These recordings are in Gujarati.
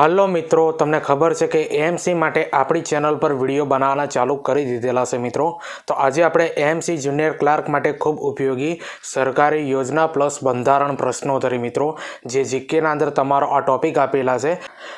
હલો મિત્રો, તમને ખબર છે કે એએમસી માટે આપણી ચેનલ પર વીડિયો બનાવવાના ચાલુ કરી દીધેલા છે મિત્રો. તો આજે આપણે એએમસી જુનિયર ક્લાર્ક માટે ખૂબ ઉપયોગી સરકારી યોજના પ્લસ બંધારણ પ્રશ્નોત્તરી મિત્રો, જે જીકેના અંદર તમારો આ ટોપિક આપેલા છે.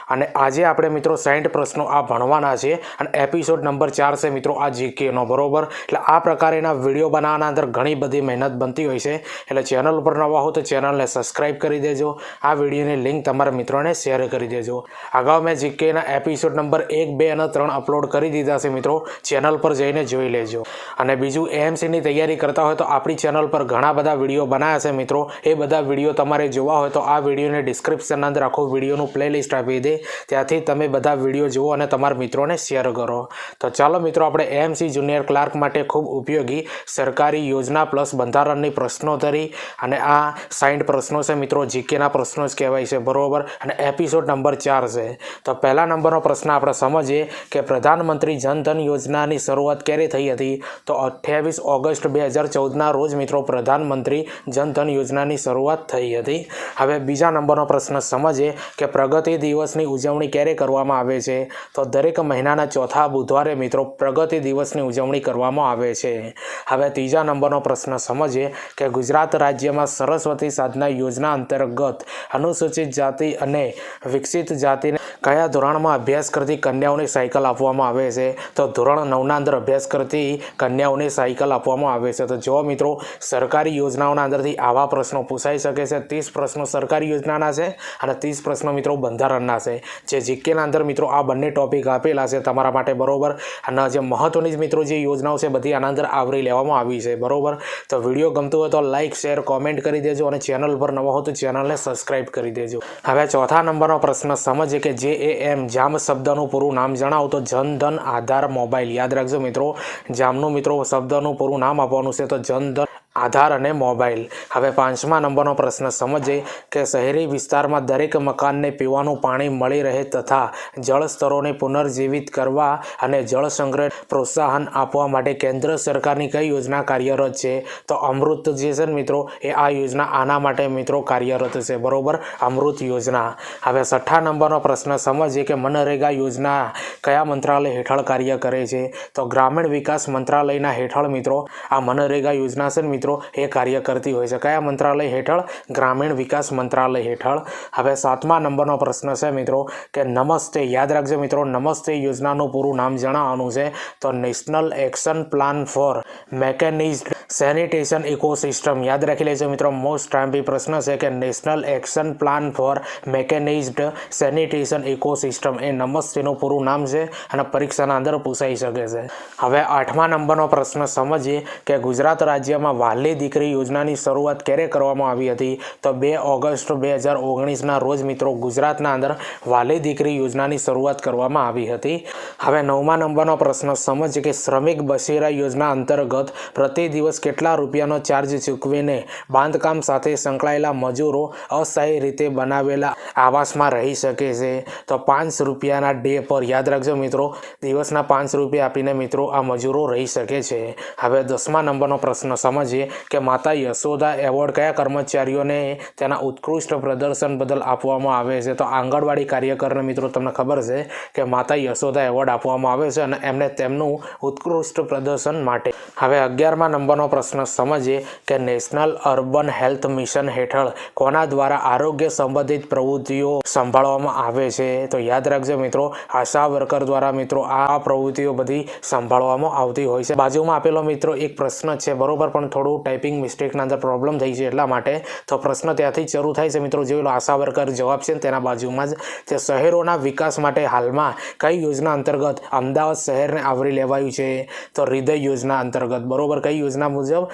અને આજે આપણે મિત્રો સાઠ પ્રશ્નો આ ભણવાના છે અને એપિસોડ નંબર ચાર છે મિત્રો આ જીકેનો બરોબર? એટલે આ પ્રકારેના વીડિયો બનાવવાના અંદર ઘણી બધી મહેનત બનતી હોય છે. એટલે ચેનલ ઉપર નવા હો તો ચેનલને સબસ્ક્રાઈબ કરી દેજો. આ વિડીયોની લિંક તમારા મિત્રોને શેર કરી દેજો. અગાઉ મેં જીકેના એપિસોડ નંબર એક, બે અને ત્રણ અપલોડ કરી દીધા છે મિત્રો. ચેનલ પર જઈને જોઈ લેજો. અને બીજું એએમસીની તૈયારી કરતા હોય તો આપણી ચેનલ પર ઘણા બધા વીડિયો બનાવ્યા છે મિત્રો. એ બધા વીડિયો તમારે જોવા હોય તો આ વિડીયોને ડિસ્ક્રિપ્શનના અંદર આખો વિડીયોનું પ્લેલિસ્ટ આપી દે. ત્યાંથી તમે બધા વીડિયો જુઓ અને તમારા મિત્રોને શેર કરો. તો ચાલો મિત્રો, આપણે એએમસી જુનિયર ક્લાર્ક માટે ખૂબ ઉપયોગી સરકારી યોજના પ્લસ બંધારણની પ્રશ્નોત્તરી અને આ સાઈઠ પ્રશ્નો છે મિત્રો. જીકેના પ્રશ્નો જ કહેવાય છે. બરોબર? અને એપિસોડ નંબર ચાર છે. તો પહેલા નંબરનો પ્રશ્ન આપણે સમજીએ કે પ્રધાનમંત્રી જનધન યોજનાની શરૂઆત ક્યારે થઈ હતી? તો અઠ્યાવીસ ઓગસ્ટ બે હજાર ચૌદના રોજ, મિત્રો, પ્રધાનમંત્રી જનધન યોજનાની શરૂઆત થઈ હતી. હવે બીજા નંબરનો પ્રશ્ન સમજીએ કે પ્રગતિ દિવસની ઉજવણી ક્યારે કરવામાં આવે છે? તો દરેક મહિનાના ચોથા બુધવારે, મિત્રો, પ્રગતિ દિવસની ઉજવણી કરવામાં આવે છે. હવે ત્રીજા નંબરનો પ્રશ્ન સમજીએ કે ગુજરાત રાજ્યમાં સરસ્વતી સાધના યોજના અંતર્ગત અનુસૂચિત જાતિ અને વિકસિત જાતિને કયા ધોરણમાં અભ્યાસ કરતી કન્યાઓને સાયકલ આપવામાં આવે છે? તો ધોરણ નવના અંદર અભ્યાસ કરતી કન્યાઓને સાયકલ આપવામાં આવે છે. તો જો મિત્રો, સરકારી યોજનાઓના અંદરથી આવા પ્રશ્નો પૂછાઈ શકે છે. ત્રીસ પ્રશ્નો સરકારી યોજનાના છે અને ત્રીસ પ્રશ્નો મિત્રો બંધારણના છે. જે જીકેના અંદર મિત્રો આ બંને ટોપિક આપેલા છે તમારા માટે બરોબર. અને જે મહત્વની જ મિત્રો જે યોજનાઓ છે બધી આના અંદર આવરી લેવામાં આવી છે. બરોબર? તો વીડિયો ગમતું હોય તો લાઇક શેર કોમેન્ટ કરી દેજો અને ચેનલ પર નવો હો તો ચેનલને સબસ્ક્રાઇબ કરી દેજો. હવે ચોથા નંબરનો પ્રશ્ન સમજીએ કે જે એ એમ જામ શબ્દનું પૂરું નામ જણાવો તો જનધન આધાર મોબાઈલ. યાદ રાખજો મિત્રો, જામનું મિત્રો શબ્દનું પૂરું નામ આપવાનું છે તો જનધન આધાર અને મોબાઈલ. હવે પાંચમા નંબરનો પ્રશ્ન. સમજીએ કે શહેરી વિસ્તારમાં દરેક મકાનને પીવાનું પાણી મળી રહે તથા જળ સ્તરોને પુનર્જીવિત કરવા અને જળ સંગ્રહ પ્રોત્સાહન આપવા માટે કેન્દ્ર સરકારની કઈ યોજના કાર્યરત છે? તો અમૃત જે છે ને મિત્રો, એ આ યોજના આના માટે મિત્રો કાર્યરત છે. બરોબર? અમૃત યોજના. હવે છઠ્ઠા નંબરનો પ્રશ્ન. સમજીએ કે મનરેગા યોજના કયા મંત્રાલય હેઠળ કાર્ય કરે છે? તો ગ્રામીણ વિકાસ મંત્રાલયના હેઠળ મિત્રો, આ મનરેગા યોજના છે ને મિત્રો, એ કાર્ય કરતી હોય છે. કયા મંત્રાલય હેઠળ? ગ્રામીણ વિકાસ મંત્રાલય હેઠળ. હવે સાતમા નંબરનો પ્રશ્ન છે મિત્રો, કે નમસ્તે, યાદ રાખજો મિત્રો, નમસ્તે યોજનાનું પૂરું નામ જણાવવાનું છે. તો national action plan for mechanized sanitation ecosystem. યાદ રાખી લેજો મિત્રો, મોસ્ટ ટાઈમ્પી પ્રશ્ન છે કે national action plan for mechanized sanitation ecosystem, એ નમસ્તેનું પૂરું નામ છે અને પરીક્ષાના અંદર પૂછાઈ શકે છે. હવે આઠમા નંબરનો પ્રશ્ન, સમજીએ કે ગુજરાત રાજ્યમાં વહાલી દીકરી યોજનાની શરૂઆત ક્યારે કરવામાં આવી હતી? તો બે ઓગસ્ટ બે હજાર ઓગણીસના રોજ મિત્રો ગુજરાતના અંદર વાલી દીકરી યોજનાની શરૂઆત કરવામાં આવી હતી. હવે નવમા નંબરનો પ્રશ્ન સમજીએ કે શ્રમિક બસેરા યોજના અંતર્ગત પ્રતિ દિવસ કેટલા રૂપિયાનો ચાર્જ ચૂકવીને બાંધકામ સાથે સંકળાયેલા મજૂરો અસ્થાયી રીતે બનાવેલા આવાસમાં રહી શકે છે? તો પાંચ રૂપિયાના ડે પર યાદ રાખજો મિત્રો, દિવસના પાંચ રૂપિયા આપીને મિત્રો આ મજૂરો રહી શકે છે. હવે દસમા નંબરનો પ્રશ્ન, સમજીએ. કે માતા યશોદા એવોર્ડ કયા કર્મચારીઓને તેના ઉત્કૃષ્ટ પ્રદર્શન બદલ આપવામાં આવે છે? તો આંગણવાડી કાર્યકરને મિત્રો તમને ખબર છે કે માતા યશોદા એવોર્ડ આપવામાં આવે છે અને એમને તેમનું ઉત્કૃષ્ટ પ્રદર્શન માટે. હવે અગિયારમા નંબરનો પ્રશ્ન સમજીએ કે નેશનલ અર્બન હેલ્થ મિશન હેઠળ કોના દ્વારા આરોગ્ય સંબંધિત પ્રવૃત્તિઓ સંભાળવામાં આવે છે? તો યાદ રાખજો મિત્રો, આશા વર્કર દ્વારા મિત્રો આ પ્રવૃત્તિઓ બધી સંભાળવામાં આવતી હોય છે. બાજુમાં આપેલો મિત્રો એક પ્રશ્ન છે, બરોબર? પણ થોડું ટાઈપિંગ મિસ્ટેકના અંદર પ્રોબ્લેમ થઈ છે એટલા માટે તો પ્રશ્ન ત્યાંથી જ શરૂ થાય છે. મિત્રો, જોઈ લો આશા વર્કર જવાબ છે તેના બાજુમાં જ. તે શહેરોના વિકાસ માટે હાલમાં કઈ યોજના અંતર્ગત અમદાવાદ શહેરને આવરી લેવાયું છે? તો હૃદય યોજના અંતર્ગત. બરોબર, કઈ યોજના મુજબ?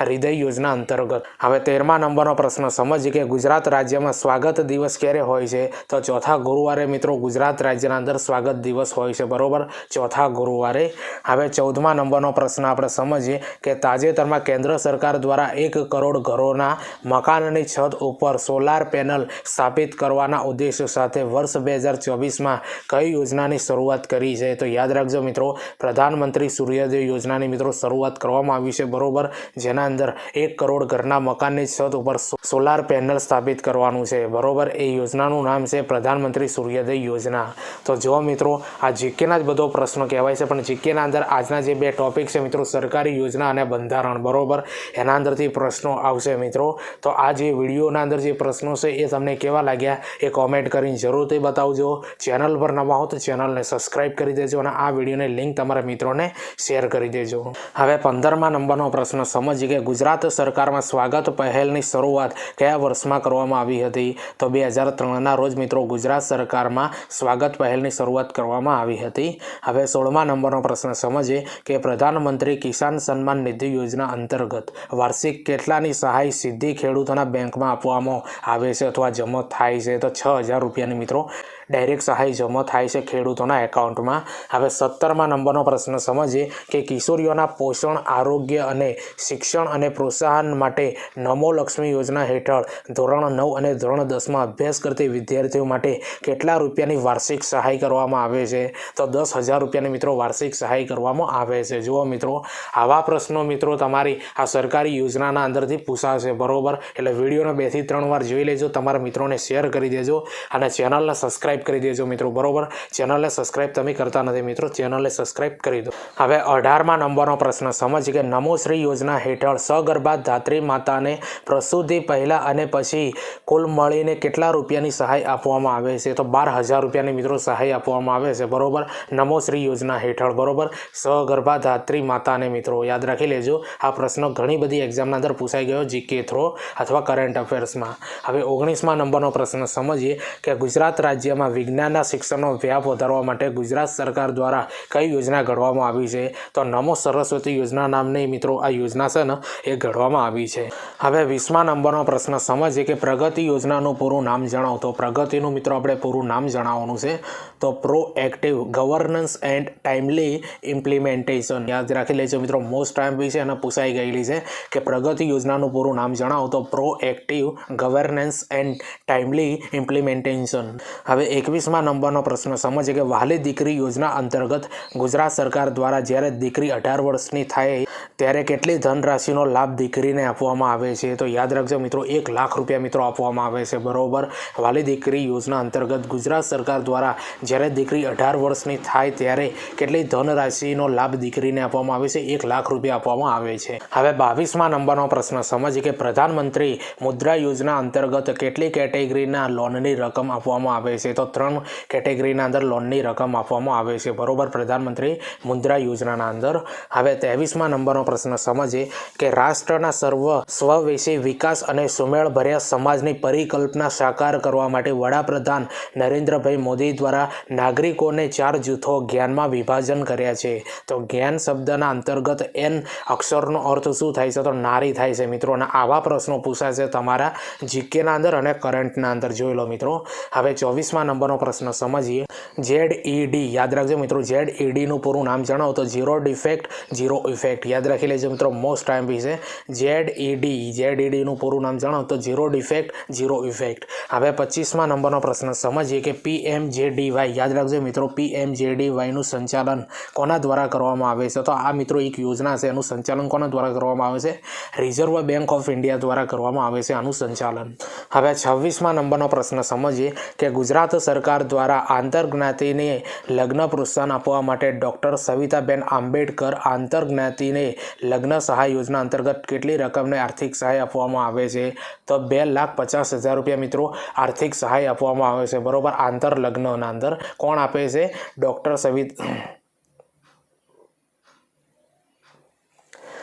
હૃદય યોજના અંતર્ગત. હવે તેરમા નંબરનો પ્રશ્ન. સમજીએ કે ગુજરાત રાજ્યમાં સ્વાગત દિવસ ક્યારે હોય છે? તો ચોથા ગુરુવારે, મિત્રો, ગુજરાત રાજ્યના અંદર સ્વાગત દિવસ હોય છે. બરોબર? ચોથા ગુરુવારે. હવે ચૌદમા નંબરનો પ્રશ્ન. આપણે સમજીએ કે તાજેતરમાં કેન્દ્ર સરકાર દ્વારા એક કરોડ ઘરોના મકાનની છત ઉપર સોલાર પેનલ સ્થાપિત કરવાના ઉદ્દેશ્ય સાથે વર્ષ બે હજાર ચોવીસમાં કઈ યોજનાની શરૂઆત કરી છે? તો યાદ રાખજો મિત્રો, પ્રધાનમંત્રી સૂર્યોદય યોજનાની મિત્રો શરૂઆત કરવામાં આવી છે બરોબર? જેના અંદર એક કરોડ ઘરના મકાનની છત ઉપર સોલાર પેનલ સ્થાપિત કરવાનું છે. બરોબર? એ યોજનાનું નામ છે પ્રધાનમંત્રી સૂર્યોદય યોજના. તો જો મિત્રો, આ જીકેના જ બધો પ્રશ્ન કહેવાય છે, પણ જીકેના અંદર આજના જે બે ટોપિક છે મિત્રો, સરકારી યોજના અને બંધારણ. બરોબર? એના અંદરથી પ્રશ્નો આવશે મિત્રો. તો આ જે વિડીયોના અંદર જે પ્રશ્નો છે એ તમને કેવા લાગ્યા એ કોમેન્ટ કરીને જરૂરથી બતાવજો. ચેનલ પર નવા હો તો ચેનલને સબસ્ક્રાઇબ કરી દેજો અને આ વિડીયોની લિંક તમારા મિત્રોને શેર કરી દેજો. હવે પંદરમા નંબરનો પ્રશ્ન સમજીએ કે ગુજરાત સરકારમાં સ્વાગત પહેલની શરૂઆત કયા વર્ષમાં કરવામાં આવી હતી? તો બે હજાર ત્રણના રોજ મિત્રો ગુજરાત સરકારમાં સ્વાગત પહેલની શરૂઆત કરવામાં આવી હતી. હવે સોળમા નંબરનો પ્રશ્ન સમજીએ કે પ્રધાનમંત્રી કિસાન સન્માન નિધિ યોજના અંતર્ગત વાર્ષિક કેટલાની સહાય સીધી ખેડૂતોના બેંકમાં આપવામાં આવે છે અથવા જમા થાય છે? તો છ હજાર રૂપિયાની મિત્રો ડાયરેક્ટ સહાય જમા થાય છે ખેડૂતોના એકાઉન્ટમાં. હવે સત્તરમા નંબરનો પ્રશ્ન સમજીએ કે કિશોરીઓના પોષણ, આરોગ્ય અને શિક્ષણ અને પ્રોત્સાહન માટે નમો લક્ષ્મી યોજના હેઠળ ધોરણ નવ અને ધોરણ દસમાં અભ્યાસ કરતી વિદ્યાર્થીઓ માટે કેટલા રૂપિયાની વાર્ષિક સહાય કરવામાં આવે છે? તો દસ હજાર રૂપિયાની મિત્રો વાર્ષિક સહાય કરવામાં આવે છે. જુઓ મિત્રો, આવા પ્રશ્નો મિત્રો તમારી આ સરકારી યોજનાના અંદરથી પૂછાશે. બરોબર? એટલે વિડીયોને બેથી ત્રણ વાર જોઈ લેજો, તમારા મિત્રોને શેર કરી દેજો અને ચેનલને સબસ્ક્રાઇબ કરી દેજો મિત્રો, બરોબર? ચેનલને સબસ્ક્રાઇબ તમે કરતા નથી મિત્રો, ચેનલને સબસ્ક્રાઇબ કરી દો. હવે અઢારમા નંબરનો પ્રશ્ન, સમજ કે નમોશ્રી યોજના હેઠળ સગર્ભા ધાત્રી માતાને પ્રસૂતિ પહેલાં અને પછી કુલ મળીને કેટલા રૂપિયાની સહાય આપવામાં આવે છે? તો બાર હજાર રૂપિયાની મિત્રો સહાય આપવામાં આવે છે, બરોબર? નમોશ્રી યોજના હેઠળ, બરોબર? સગર્ભા ધાત્રી માતાને મિત્રો, યાદ રાખી લેજો, આ પ્રશ્ન ઘણી બધી એક્ઝામના અંદર પૂછાઈ ગયો જીકે થ્રો અથવા કરંટ અફેર્સમાં હવે ઓગણીસમા નંબરનો પ્રશ્ન, સમજીએ કે ગુજરાત રાજ્યમાં વિજ્ઞાનના શિક્ષણનો વ્યાપ વધારવા માટે ગુજરાત સરકાર દ્વારા કઈ યોજના ઘડવામાં આવી છે? તો નમો સરસ્વતી યોજના નામની મિત્રો આ યોજના છે ને, એ ઘડવામાં આવી છે. હવે વીસમા નંબરનો પ્રશ્ન, સમજીએ કે પ્રગતિ યોજનાનું પૂરું નામ જણાવો. તો પ્રગતિનું મિત્રો આપણે પૂરું નામ જણાવવાનું છે. તો proactive governance and timely implementation, યાદ રાખી લેજો મિત્રો, મોસ્ટ ટાઈમ બી છે અને પૂછાઈ ગયેલી છે કે પ્રગતિ યોજનાનું પૂરું નામ જણાવો. તો proactive governance and timely implementation. હવે એકવીસમા નંબરનો પ્રશ્ન સમજીએ કે વહાલી દીકરી યોજના અંતર્ગત ગુજરાત સરકાર દ્વારા જ્યારે દીકરી અઢાર વર્ષની થાય ત્યારે કેટલી ધનરાશિનો લાભ દીકરીને આપવામાં આવે છે? તો યાદ રાખજો મિત્રો, એક લાખ રૂપિયા મિત્રો આપવામાં આવે છે. બરોબર? વાલી દીકરી યોજના અંતર્ગત ગુજરાત સરકાર દ્વારા જ્યારે દીકરી અઢાર વર્ષની થાય ત્યારે કેટલી ધનરાશિનો લાભ દીકરીને આપવામાં આવે છે? એક લાખ રૂપિયા આપવામાં આવે છે. હવે બાવીસમાં નંબરનો પ્રશ્ન સમજીએ કે પ્રધાનમંત્રી મુદ્રા યોજના અંતર્ગત કેટલી કેટેગરીના લોનની રકમ આપવામાં આવે છે? તો ત્રણ કેટેગરીના અંદર લોનની રકમ આપવામાં આવે છે. બરોબર, પ્રધાનમંત્રી મુદ્રા યોજનાના અંદર. હવે ત્રેવીસમા નંબરનો પ્રશ્ન સમજીએ કે રાષ્ટ્રના સર્વ સ્વવેશી વિકાસ અને સુમેળભર્યા સમાજની પરિકલ્પના સાકાર કરવા માટે વડાપ્રધાન નરેન્દ્રભાઈ મોદી દ્વારા નાગરિકોને ચાર જૂથો જ્ઞાનમાં વિભાજન કર્યા છે. તો જ્ઞાન શબ્દના અંતર્ગત એન અક્ષરનો અર્થ શું થાય છે? તો નારી થાય છે. મિત્રો, અને આવા પ્રશ્નો પૂછાશે તમારા જીકેના અંદર અને કરંટના અંદર. જોઈ લો મિત્રો. હવે ચોવીસમા નંબરનો પ્રશ્ન સમજીએ. ઝેડ ઈડી યાદ રાખજો મિત્રો, ઝેડ ઈડીનું પૂરું નામ જણાવો તો ઝીરો ડિફેક્ટ, ઝીરો ઇફેક્ટ. યાદ રાખી લેજો મિત્રો, મોસ્ટ ટાઈમ બી છે. ઝેડ ઈડી ઝેડ ઈડીનું પૂરું નામ જણાવો તો ઝીરો ડિફેક્ટ, ઝીરો ઇફેક્ટ. હવે પચીસમા નંબરનો પ્રશ્ન સમજીએ કે પી એમ જે ડી વાય, યાદ રાખજો મિત્રો, પી એમ જે ડી વાયનું સંચાલન કોના દ્વારા કરવામાં આવે છે? તો આ મિત્રો એક યોજના છે, એનું સંચાલન કોના દ્વારા કરવામાં આવે છે? રિઝર્વ બેંક ઓફ ઇન્ડિયા દ્વારા કરવામાં આવે છે આનું સંચાલન. હવે છવ્વીસમા નંબરનો પ્રશ્ન સમજીએ કે ગુજરાત સરકાર દ્વારા આંતરજ્ઞાતિને લગ્ન પ્રોત્સાહન આપવા માટે ડૉક્ટર સવિતાબેન આંબેડકર આંતરજ્ઞાતિને લગ્ન સહાય યોજના અંતર્ગત કેટલી રકમને આર્થિક સહાય આપવામાં આવે છે? તો બે લાખ પચાસ હજાર રૂપિયા મિત્રો આર્થિક સહાય આપવામાં આવે છે. બરોબર? આંતર લગ્નના અંદર કોણ આપે છે? ડૉક્ટર સવિત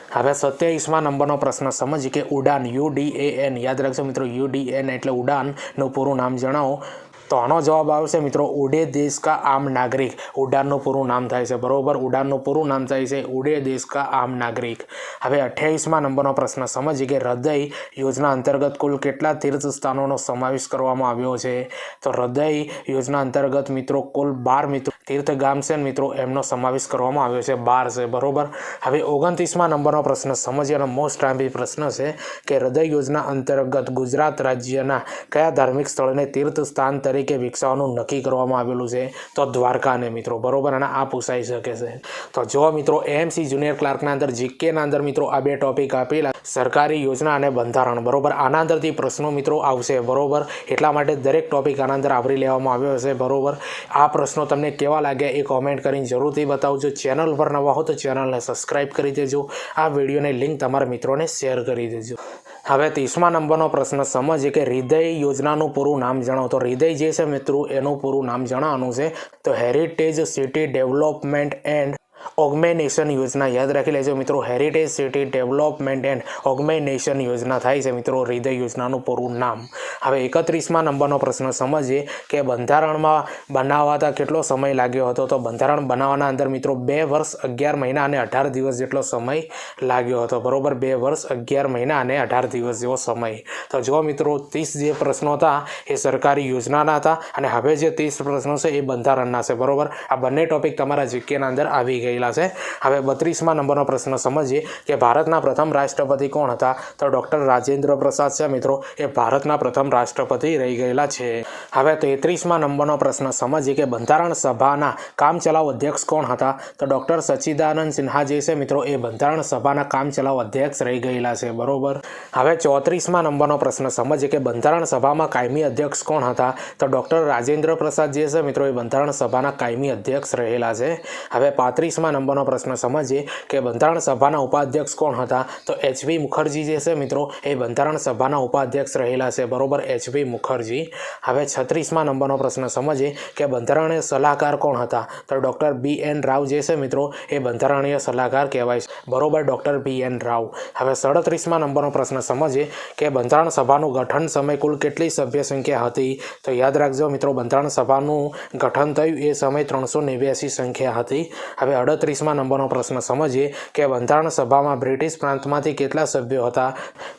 હવે સત્યાવીસમાં નંબરનો પ્રશ્ન. સમજીએ કે ઉડાન યુ ડી એ એન. યાદ રાખજો મિત્રો, યુ ડી એન એટલે ઉડાનનું પૂરું નામ જણાવો. તો આનો જવાબ આવશે મિત્રો ઉડે દેશ કા આમ નાગરિક. ઉડાનનું પૂરું નામ થાય છે, બરોબર? ઉડાનનું પૂરું નામ થાય છે ઉડે દેશ કા આમ નાગરિક. હવે અઠ્યાવીસમાં નંબરનો પ્રશ્ન, સમજીએ કે હૃદય યોજના અંતર્ગત કુલ કેટલા તીર્થ સ્થાનોનો સમાવેશ કરવામાં આવ્યો છે? તો હૃદય યોજના અંતર્ગત મિત્રો કુલ બાર મિત્રો તીર્થગામ છે ને મિત્રો, એમનો સમાવેશ કરવામાં આવ્યો છે. બાર છે, બરોબર? હવે ઓગણત્રીસમાં નંબરનો પ્રશ્ન સમજ્યાનો મોસ્ટ આંબી પ્રશ્ન છે કે હૃદય યોજના અંતર્ગત ગુજરાત રાજ્યના કયા ધાર્મિક સ્થળને તીર્થ સ્થાન તરીકે વિકસાવવાનું નક્કી કરવામાં આવેલું છે? તો દ્વારકાને મિત્રો, બરોબર? અને આ પૂછાઈ શકે છે. તો જો મિત્રો, એએમસી જુનિયર ક્લાર્કના અંદર જીકેના અંદર મિત્રો, આ બે ટોપિક આપેલા. સરકારી યોજના અને બંધારણ, બરોબર? આના અંદરથી પ્રશ્નો મિત્રો આવશે, બરોબર? એટલા માટે દરેક ટોપિક આના અંદર આવરી લેવામાં આવ્યો હશે, બરોબર? આ પ્રશ્નો તમને કેવા લાગ્યા એ કોમેન્ટ કરીને જરૂરથી બતાવજો. ચેનલ પર નવા હો તો ચેનલને સબસ્ક્રાઇબ કરી દેજો. આ વિડીયોની લિંક તમારા મિત્રોને શેર કરી દેજો. હવે ત્રીસમા નંબરનો પ્રશ્ન સમજીએ કે હૃદય યોજનાનું પૂરું નામ જણાવો. તો હૃદય જે છે મિત્રો, એનું પૂરું નામ જણાવવાનું છે. તો heritage city development and organisation યોજના યાદ રાખી લેજો મિત્રો. Heritage city development and augmentation યોજના થાય છે મિત્રો, હૃદય યોજનાનું પૂરું નામ. હવે એકત્રીસમાં નંબરનો પ્રશ્ન સમજીએ કે બંધારણમાં બનાવવાતા કેટલો સમય લાગ્યો હતો? તો બંધારણ બનાવવાના અંદર મિત્રો, બે વર્ષ, અગિયાર મહિના અને અઢાર દિવસ જેટલો સમય લાગ્યો હતો. બરોબર? બે વર્ષ, અગિયાર મહિના અને અઢાર દિવસ જેવો સમય. તો જો મિત્રો, ત્રીસ જે પ્રશ્નો હતા એ સરકારી યોજનાના હતા અને હવે જે ત્રીસ પ્રશ્નો છે એ બંધારણના છે. બરોબર? આ બંને ટોપિક તમારા જીકેના અંદર આવી ગયેલા છે. હવે બત્રીસમાં નંબરનો પ્રશ્ન સમજીએ કે ભારતના પ્રથમ રાષ્ટ્રપતિ કોણ હતા? તો ડૉક્ટર રાજેન્દ્ર પ્રસાદ છે મિત્રો. એ ભારતના પ્રથમ રાષ્ટ્રપતિ રહી ગયેલા છે. હવે તેત્રીસમાં નંબરનો પ્રશ્ન સમજીએ કે બંધારણ સભાના કામચલાઉ અધ્યક્ષ કોણ હતા? તો ડૉક્ટર સચ્ચિદાનંદ સિન્હા જે છે મિત્રો, એ બંધારણ સભાના કામચલાઉ અધ્યક્ષ રહી ગયેલા છે. બરોબર? હવે ચોત્રીસમાં નંબરનો પ્રશ્ન સમજીએ કે બંધારણ સભામાં કાયમી અધ્યક્ષ કોણ હતા? તો ડૉક્ટર રાજેન્દ્ર પ્રસાદ જે છે મિત્રો, એ બંધારણ સભાના કાયમી અધ્યક્ષ રહેલા છે. હવે પાંત્રીસમાં નંબરનો પ્રશ્ન સમજીએ કે બંધારણ સભાના ઉપાધ્યક્ષ કોણ હતા? તો એચવી મુખર્જી જે છે મિત્રો, એ બંધારણ સભાના ઉપાધ્યક્ષ રહેલા છે. બરોબર? H V Mukherjee. હવે છત્રીસમાં નંબરનો પ્રશ્ન સમજીએ કે બંધારણીય સલાહકાર કોણ હતા? તો ડૉક્ટર બી એન રાવ જે છે મિત્રો, એ બંધારણીય સલાહકાર કહેવાય છે. બરોબર? Doctor B N Rao. હવે સડત્રીસમાં નંબરનો પ્રશ્ન સમજીએ કે બંધારણ સભાનું ગઠન સમય કુલ કેટલી સભ્ય સંખ્યા હતી? તો યાદ રાખજો મિત્રો, બંધારણ સભાનું ગઠન થયું એ સમય ત્રણસો નેવ્યાસી સંખ્યા હતી. હવે અડત્રીસમાં નંબરનો પ્રશ્ન સમજીએ કે બંધારણ સભામાં બ્રિટિશ પ્રાંતમાંથી કેટલા સભ્યો હતા?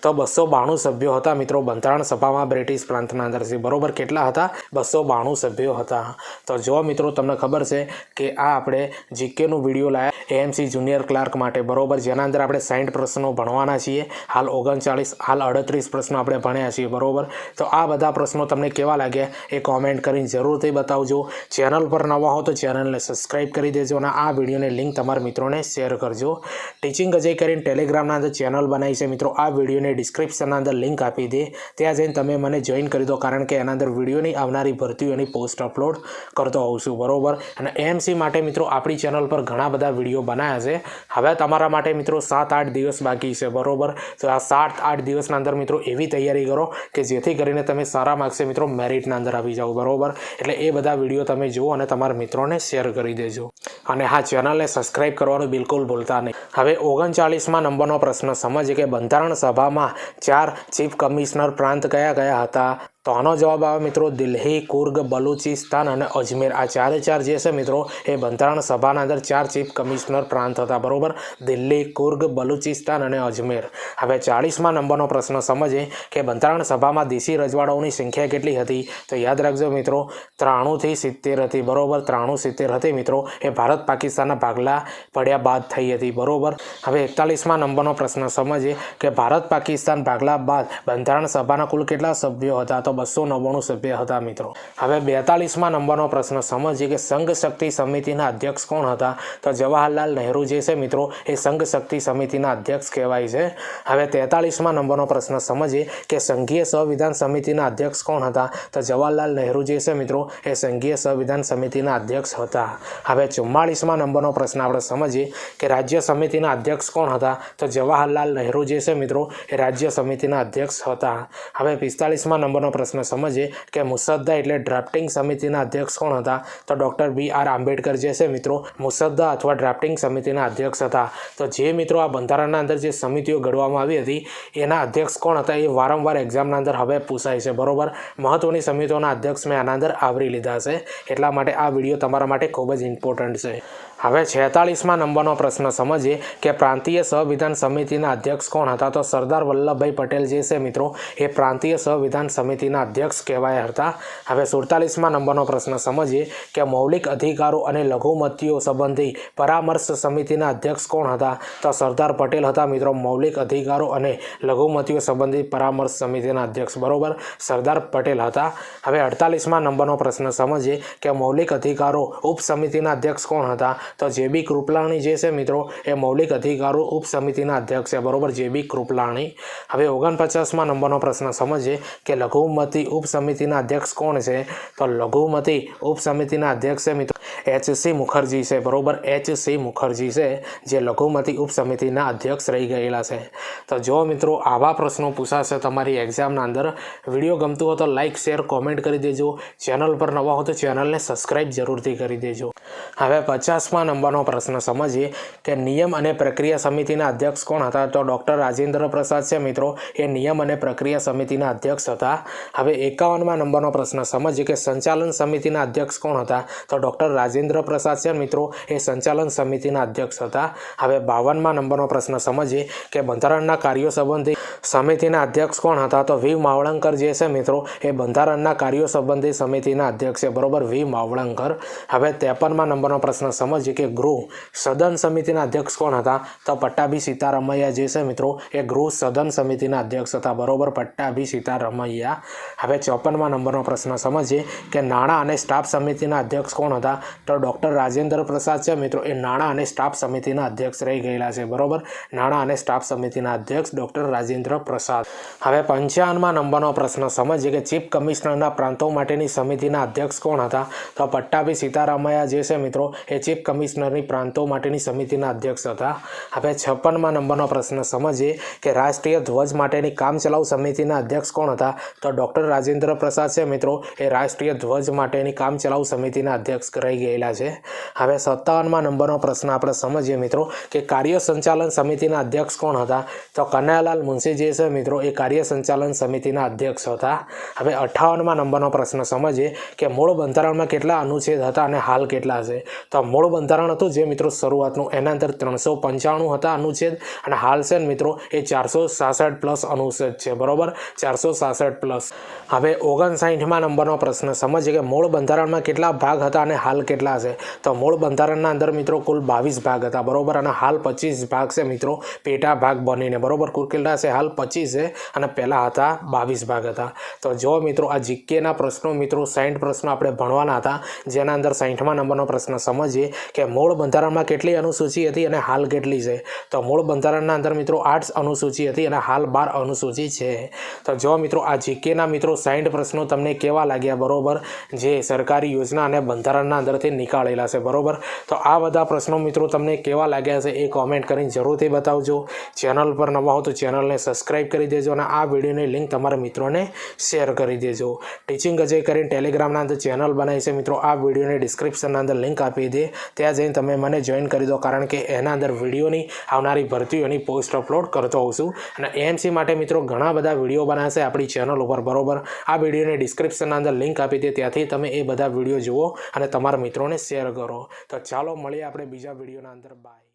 તો બસો બાણું સભ્યો હતા મિત્રો. બંધારણ સભામાં બ્રિટિશ પ્રાંતના અંદરથી બરોબર કેટલા હતા? બસો બાણું સભ્યો હતા. તો જો મિત્રો તમને ખબર છે કે આ આપણે જીકેનું વીડિયો લાયા એએમસી જુનિયર ક્લાર્ક માટે બરોબર, જેના અંદર આપણે સાઠ પ્રશ્નો ભણવાના છીએ. હાલ ઓગણચાળીસ, હાલ અડત્રીસ પ્રશ્નો આપણે ભણ્યા છીએ, બરોબર? તો આ બધા પ્રશ્નો તમને કેવા લાગ્યા એ કોમેન્ટ કરીને જરૂરથી બતાવજો. ચેનલ પર નવા હો તો ચેનલને સબસ્ક્રાઈબ કરી દેજો અને આ વિડીયોની લિંક તમારા મિત્રોને શેર કરજો. ટીચિંગ અજય કરીને ટેલિગ્રામના અંદર ચેનલ બનાવી છે. મિત્રો, આ વિડીયોની ડિસ્ક્રિપ્શનના અંદર લિંક આપી દે. ત્યાં જઈને તમે મને જોઈન કરી દો, કારણ કે એના અંદર વિડીયોની આવનારી ભરતીઓની પોસ્ટ અપલોડ કરતો હોઉં છું. બરોબર? અને એએમસી માટે મિત્રો, આપણી ચેનલ પર ઘણા બધા વીડિયો બનાવ્યા છે. હવે તમારા માટે મિત્રો સાત આઠ દિવસ બાકી છે. બરોબર? તો આ સાત આઠ દિવસના અંદર મિત્રો, એવી તૈયારી કરો કે જેથી કરીને તમે સારા માર્ક્સે મિત્રો મેરિટના અંદર આવી જાઓ. બરોબર? એટલે એ બધા વીડિયો તમે જુઓ અને તમારા મિત્રોને શેર કરી દેજો. અને હા ચેનલને સબસ્ક્રાઇબ કરવાનું બિલકુલ ભૂલતા નહીં. હવે ઓગણચાળીસમાં નંબરનો પ્રશ્ન. સમજીએ કે બંધારણ સભામાં ચાર ચીફ કમિશનર પ્રાંત કયા કયા હતા? તો આનો જવાબ આવે મિત્રો દિલ્હી, કુર્ગ, બલુચિસ્તાન અને અજમેર. આ ચારે ચાર જે છે મિત્રો, એ બંધારણ સભાના અંદર ચાર ચીફ કમિશનર પ્રાંત હતા. બરોબર? દિલ્હી, કુર્ગ, બલુચિસ્તાન અને અજમેર. હવે ચાળીસમાં નંબરનો પ્રશ્ન સમજીએ કે બંધારણ સભામાં દેશી રજવાડાઓની સંખ્યા કેટલી હતી? તો યાદ રાખજો મિત્રો, ત્રાણુંથી સિત્તેર હતી. બરોબર? ત્રાણું, સિત્તેર હતી મિત્રો. એ ભારત પાકિસ્તાનના ભાગલા પડ્યા બાદ થઈ હતી. બરોબર? હવે એકતાલીસમાં નંબરનો પ્રશ્ન સમજીએ કે ભારત પાકિસ્તાન ભાગલા બાદ બંધારણ સભાના કુલ કેટલા સભ્યો હતા? તો બસો નવ્વાણું સભ્ય હતા મિત્રો. હવે બેતાલીસમાં નંબરનો પ્રશ્ન. સમજીએ કે સંઘ શક્તિ સમિતિના અધ્યક્ષ કોણ હતા? તો જવાહરલાલ નહેરુ જે છે મિત્રો, એ સંઘ શક્તિ સમિતિના અધ્યક્ષ કહેવાય છે. હવે તેતાલીસમાં નંબરનો પ્રશ્ન. સમજીએ કે સંઘીય સંવિધાન સમિતિના અધ્યક્ષ કોણ હતા? તો જવાહરલાલ નહેરુ જે છે મિત્રો, એ સંઘીય સંવિધાન સમિતિના અધ્યક્ષ હતા. હવે ચુમ્માળીસમાં નંબરનો પ્રશ્ન. આપણે સમજીએ કે રાજ્ય સમિતિના અધ્યક્ષ કોણ હતા? તો જવાહરલાલ નહેરુ જે છે મિત્રો, એ રાજ્ય સમિતિના અધ્યક્ષ હતા. હવે પિસ્તાળીસમાં નંબરનો પ્રશ્ન. પ્રશ્ન સમજીએ કે મુસદ્દા એટલે ડ્રાફ્ટિંગ સમિતિના અધ્યક્ષ કોણ હતા? તો ડૉક્ટર બી આર આંબેડકર જે છે મિત્રો, મુસદ્દા અથવા ડ્રાફ્ટિંગ સમિતિના અધ્યક્ષ હતા. તો જે મિત્રો આ બંધારણના અંદર જે સમિતિઓ ઘડવામાં આવી હતી, એના અધ્યક્ષ કોણ હતા એ વારંવાર એક્ઝામના અંદર હવે પૂછાય છે. બરોબર? મહત્ત્વની સમિતિઓના અધ્યક્ષ મેં આના અંદર આવરી લીધા છે. એટલા માટે આ વીડિયો તમારા માટે ખૂબ જ ઇમ્પોર્ટન્ટ છે. હવે છેતાળીસમાં નંબરનો પ્રશ્ન સમજીએ કે પ્રાંતીય સંવિધાન સમિતિના અધ્યક્ષ કોણ હતા? તો સરદાર વલ્લભભાઈ પટેલ જે છે મિત્રો, એ પ્રાંતીય સંવિધાન સમિતિના અધ્યક્ષ કહેવાયા હતા. હવે સુડતાલીસમાં નંબરનો પ્રશ્ન સમજીએ કે મૌલિક અધિકારો અને લઘુમતીઓ સંબંધી પરામર્શ સમિતિના અધ્યક્ષ કોણ હતા? તો સરદાર પટેલ હતા મિત્રો, મૌલિક અધિકારો અને લઘુમતીઓ સંબંધી પરામર્શ સમિતિના અધ્યક્ષ. બરોબર? સરદાર પટેલ હતા. હવે અડતાલીસમાં નંબરનો પ્રશ્ન સમજીએ કે મૌલિક અધિકારો ઉપસમિતિના અધ્યક્ષ કોણ હતા? તો જે બી કૃપલાણી જે છે મિત્રો, એ મૌલિક અધિકારો ઉપસમિતિના અધ્યક્ષ છે. બરોબર? જે બી કૃપલાણી. હવે ઓગણપચાસમાં નંબરનો પ્રશ્ન સમજીએ કે લઘુમતી ઉપસમિતિના અધ્યક્ષ કોણ છે? તો લઘુમતી ઉપસમિતિના અધ્યક્ષ છે મિત્રો, એચ સી મુખર્જી છે. બરોબર? એચ સી મુખર્જી છે, જે લઘુમતી ઉપસમિતિના અધ્યક્ષ રહી ગયેલા છે. તો જો મિત્રો, આવા પ્રશ્નો પૂછાશે તમારી એક્ઝામના અંદર, વીડિયો ગમતું હોય તો લાઇક શેર, કોમેન્ટ કરી દેજો. ચેનલ પર નવા હો તો ચેનલને સબસ્ક્રાઈબ જરૂરથી કરી દેજો. હવે પચાસમાં નંબરનો પ્રશ્ન સમજીએ કે નિયમ અને પ્રક્રિયા સમિતિના અધ્યક્ષ કોણ હતા? તો ડૉક્ટર રાજેન્દ્ર પ્રસાદ છે મિત્રો. એ નિયમ અને પ્રક્રિયા સમિતિના અધ્યક્ષ હતા. હવે એકાવનમાં નંબરનો પ્રશ્ન સમજીએ કે સંચાલન સમિતિના અધ્યક્ષ કોણ હતા? તો ડૉક્ટર રાજેન્દ્ર પ્રસાદ છે મિત્રો. એ સંચાલન સમિતિના અધ્યક્ષ હતા. હવે બાવનમાં નંબરનો પ્રશ્ન સમજીએ કે બંધારણના કાર્યો સંબંધી સમિતિના અધ્યક્ષ કોણ હતા? તો વી માવળંકર જે છે મિત્રો, એ બંધારણના કાર્યો સંબંધી સમિતિના અધ્યક્ષ છે. બરોબર? વી માવળંકર. હવે ત્રેપનમાં નંબરનો પ્રશ્ન સમજીએ કે ગૃહ સદન સમિતિના અધ્યક્ષ કોણ હતા? તો પટ્ટાભી સીતારમૈયા જે છે મિત્રો, એ ગૃહ સદન સમિતિના અધ્યક્ષ હતા. બરોબર, પટ્ટાભી સીતારમૈયા. હવે ચોપનમાં નંબરનો પ્રશ્ન સમજીએ કે નાણાં અને સ્ટાફ સમિતિના અધ્યક્ષ કોણ હતા? તો ડૉક્ટર રાજેન્દ્ર પ્રસાદ છે મિત્રો, એ નાણાં અને સ્ટાફ સમિતિના અધ્યક્ષ રહી ગયેલા છે. બરોબર? નાણાં અને સ્ટાફ સમિતિના અધ્યક્ષ ડૉક્ટર રાજેન્દ્ર પ્રસાદ. હવે પંચાવનમાં નંબરનો પ્રશ્ન સમજીએ કે ચીફ કમિશનરના પ્રાંતો માટેની સમિતિના અધ્યક્ષ કોણ હતા? તો પટ્ટાભી સીતારામૈયા જે છે મિત્રો. એ ચીફ કમિશનરની પ્રાંતો માટેની સમિતિના અધ્યક્ષ હતા. હવે છપ્પનમાં નંબરનો પ્રશ્ન સમજીએ કે રાષ્ટ્રીય ધ્વજ માટેની કામચલાઉ સમિતિના અધ્યક્ષ કોણ હતા? તો ડૉક્ટર રાજેન્દ્ર પ્રસાદ છે મિત્રો. એ રાષ્ટ્રીય ધ્વજ માટેની કામચલાઉ સમિતિના અધ્યક્ષ રહી ગયેલા છે. હવે સત્તાવનમાં નંબરનો પ્રશ્ન આપણે સમજીએ મિત્રો કે કાર્ય સંચાલન સમિતિના અધ્યક્ષ કોણ હતા? તો કનૈયાલાલ મુનશી જે છે મિત્રો, એ કાર્ય સંચાલન સમિતિના અધ્યક્ષ હતા. હવે અઠ્ઠાવનમાં નંબરનો પ્રશ્ન સમજીએ કે મૂળ બંધારણમાં કેટલા અનુચ્છેદ હતા અને હાલ કેટલા છે. તો મૂળ બંધારણ હતું જે મિત્રો શરૂઆતનું. એના અંદર ત્રણસો પંચાણું હતા અનુચ્છેદ અને હાલ છે મિત્રો એ ચારસો સાસઠ પ્લસ અનુચ્છેદ છે. બરાબર? ચારસો સાસઠ પ્લસ. હવે ઓગણસાઠમાં નંબરનો પ્રશ્ન. સમજીએ કે મૂળ બંધારણમાં કેટલા ભાગ હતા અને હાલ કેટલા છે? તો મૂળ બંધારણના અંદર મિત્રો કુલ બાવીસ ભાગ હતા. બરોબર? અને હાલ પચીસ ભાગ છે મિત્રો પેટા ભાગ બનીને. બરોબર? કુલ કેટલા છે હાલ પચીસ છે અને પહેલાં હતા બાવીસ ભાગ હતા. તો જો મિત્રો આ જીકેના પ્રશ્નો મિત્રો સાઠ પ્રશ્નો આપણે ભણવાના હતા, જેના અંદર સાઠમાં નંબરનો પ્રશ્ન સમજીએ કે મૂળ બંધારણમાં કેટલી અનુસૂચિ હતી અને હાલ કેટલી છે? તો મૂળ બંધારણના અંદર મિત્રો આઠ અનુસૂચિ હતી અને હાલ બાર અનુસૂચિ છે. તો જો મિત્રો આ જીકેના મિત્રો સાઈઠ પ્રશ્નો તમને કેવા લાગ્યા? બરોબર. જે સરકારી યોજના અને બંધારણના અંદરથી નીકાળેલા છે. બરોબર. તો આ બધા પ્રશ્નો મિત્રો તમને કેવા લાગ્યા છે એ કોમેન્ટ કરીને જરૂરથી બતાવજો. ચેનલ પર નવા હો તો ચેનલને સબસ્ક્રાઈબ કરી દેજો અને આ વિડીયોની લિંક તમારા મિત્રોને શેર કરી દેજો. ટીચિંગ અજય કરીને ટેલિગ્રામના અંદર ચેનલ બનાવી છે. મિત્રો, આ વિડીયોની ડિસ્ક્રિપ્શનના અંદર લિંક આપી દે ત્યાં જઈને તમે મને જોઈન કરી દો, કારણ કે એના અંદર વિડીયોની આવનારી ભરતીઓની પોસ્ટ અપલોડ કરતો હોઉં છું. અને એએમસી માટે મિત્રો ઘણા બધા વીડિયો બનાવશે આપણી ચેનલ ઉપર, બરોબર? આ વિડીયોની ડિસ્ક્રિપ્શનના અંદર લિંક આપી દે ત્યાંથી તમે એ બધા વીડિયો જુઓ અને તમારા મિત્રોને શેર કરો. તો ચાલો, મળીએ આપણે બીજા વિડીયોના અંદર. બાય